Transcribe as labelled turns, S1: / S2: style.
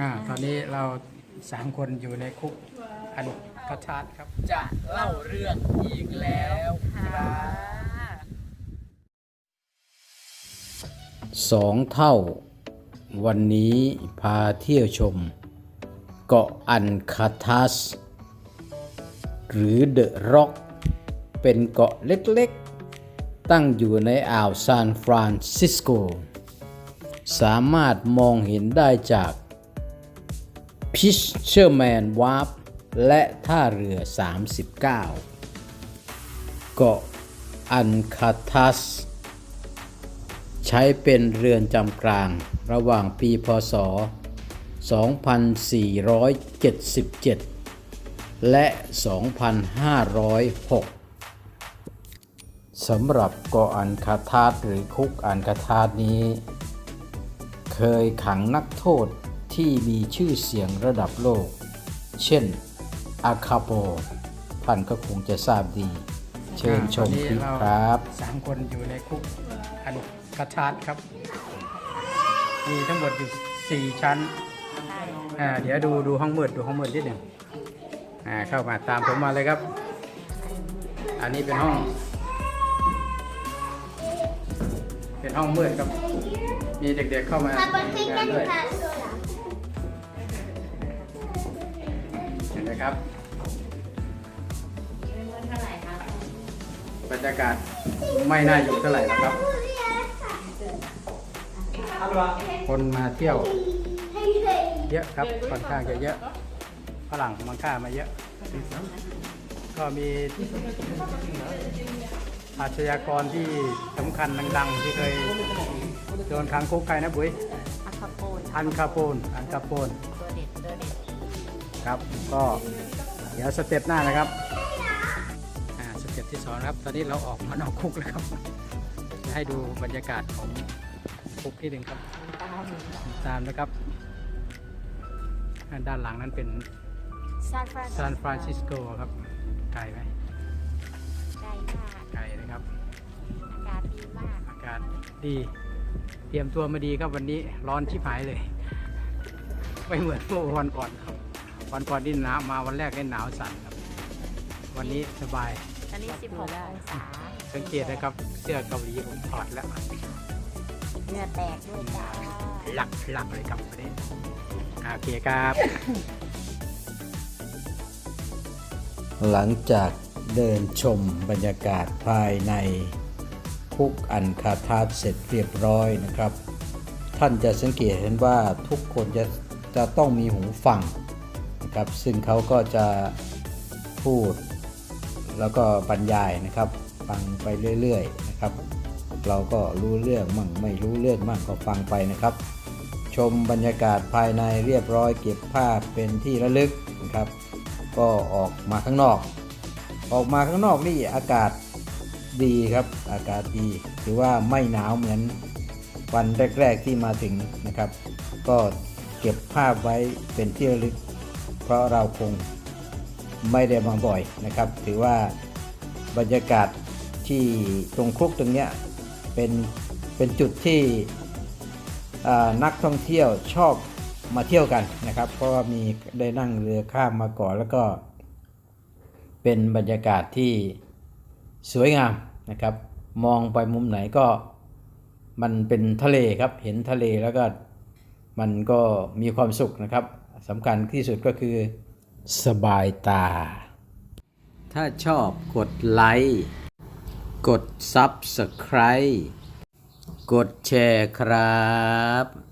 S1: อ่าตอนนี้เราสามคนอยู่ในคุกอันกระชาดครับ
S2: จะเล่าเรื่องอีกแล้วครับ
S1: สองเท่า วันนี้พาเที่ยวชม เกาะอันคาทัส หรือเดอะร็อก เป็นเกาะเล็กๆ ตั้งอยู่ในอ่าวซานฟรานซิสโก สามารถมองเห็นได้จาก พิชเชอร์แมนวาร์ปและท่าเรือ 39 เกาะอันคาทัส ใช้เป็นเรือนจำกลางระหว่างปีพศ 2477 และ 2506 สำหรับเกาะอันคาทาสหรือคุกอันคาทาสนี้ เคยขังนักโทษ ที่มีชื่อเสียงระดับโลก เช่นอาคาโปท่านก็คงจะทราบดี เชิญชมคลิปครับสามคนอยู่ในคุกอันกระชาดครับ มีทั้งหมดอยู่สี่ชั้นอ่าเดี๋ยวดูดูห้องมืดดูห้องมืดนิดหนึ่งอ่าเข้ามาตามผมมาเลยครับ อันนี้เป็นห้อง เป็นห้องมืดครับ มีเด็กๆเข้ามา
S3: Tapos
S1: งา นด้วย
S3: tingnan ka lang.
S1: เห็นไหมครับบรรยากาศไม่น่าอยู่เท่าไหร่นะครับ คนมาเที่ยว
S3: Hey, hey.
S1: เยอะครับค่อนข้างจะเยอะฝรั่งมังค่ามาเยอะ ก็มีอาชญากรที่สำคัญดัง ๆ ที่เคยโดนขังคุกใครนะบุ๋ย
S2: อาคาโปน
S1: อันคาโปนอันคาโปน ครับ ก็เดี๋ยวสเต็ปหน้านะครับอ่าสเต็ปที่สองนะครับ ตอนนี้เราออกมานอกคุกแล้วครับ ให้ดูบรรยากาศของคุกที่หนึ่งครับ
S2: ตาม
S1: ตามนะครับด้านหลังนั้นเป็น
S2: ซานฟราน
S1: ซานฟรานซิสโกครับไกลไหม
S2: ไกลมาก
S1: ไกลนะครับ
S2: อากาศดีมาก
S1: อากาศดี เตรียมตัวมาดีครับวันนี้ร้อนชิบหายเลย ไม่เหมือนเมื่อวันก่อนครับ วันก่อนที่หนาวมาวันแรกได้หนาวสั่นครับ วันนี้สบาย
S2: ตอนนี้ 16องศา
S1: สังเกตนะครับเสื้อเกาหลีผมถอดแล้ว
S2: เหงื่อแตกด้วยจ้า
S1: หลักหลักเลยครับวันนี้โอเคครับ หลังจากเดินชมบรรยากาศภายในคุกอันคาทาสเสร็จเรียบร้อยนะครับ ท่านจะสังเกตเห็นว่าทุกคนจะจะต้องมีหูฟัง นะครับ ซึ่งเขาก็จะพูดแล้วก็บรรยายนะครับฟังไปเรื่อยๆนะครับ เราก็รู้เรื่องมั่งไม่รู้เรื่องมั่งก็ฟังไปนะครับ ชมบรรยากาศภายในเรียบร้อยเก็บภาพเป็นที่ระลึกนะครับ ก็ออกมาข้างนอก ออกมาข้างนอกนี่อากาศดีครับ อากาศดีถือว่าไม่หนาวเหมือนวันแรก ๆที่มาถึงนะครับ ก็เก็บภาพไว้เป็นที่ระลึก เพราะเราคงไม่ได้มาบ่อยนะครับ ถือว่าบรรยากาศที่ตรงคุกตรงเนี้ยเป็นเป็นจุดที่นักท่องเที่ยวชอบมาเที่ยวกันนะครับ เพราะว่ามีได้นั่งเรือข้ามมาก่อนแล้วก็เป็นบรรยากาศที่สวยงามนะครับ มองไปมุมไหนก็มันเป็นทะเลครับ เห็นทะเลแล้วก็มันก็มีความสุขนะครับ สำคัญที่สุดก็คือ สบายตา ถ้าชอบกดไลค์กด Subscribe กดแชร์ครับ